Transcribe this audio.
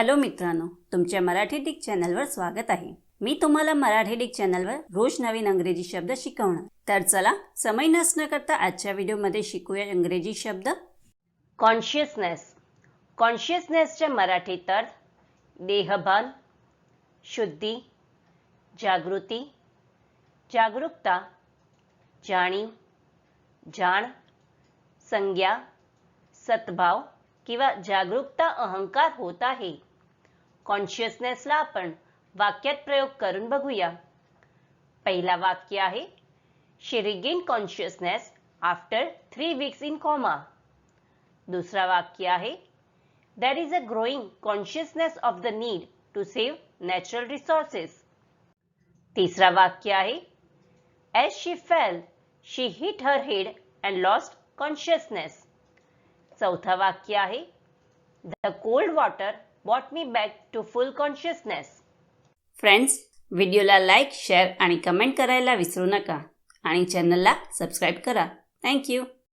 Hello मित्रांनो तुमच्या Marathi Dick चॅनलवर स्वागत आहे. मी तुम्हाला मराठी डिक चॅनलवर रोज नवीन अंग्रेजी शब्द शिकवणार. तर चला समय नसणं करता आजच्या व्हिडिओमध्ये शिकूया इंग्रजी शब्द. कॉन्शियसनेस कॉन्शियसनेसचे मराठीत अर्थ देहभान शुद्धी जागृती जागरूकता जाणीव जाण संज्ञा सद्भाव किंवा जागरूकता अहंकार होत आहे. कॉन्शियसनेसला आपण वाक्यात प्रयोग करून बघूया. पहिला वाक्य आहे she regain consciousness after three weeks in coma दुसरा वाक्य आहे there is a growing consciousness of the need to save natural resources तिसरा वाक्य आहे as she fell she hit her head and lost consciousness चौथा वाक्य आहे the cold water brought me back to full consciousness friends व्हिडिओला like share आणि comment करायला विसरू नका. आणि चॅनलला सबस्क्राईब करा. थँक्यू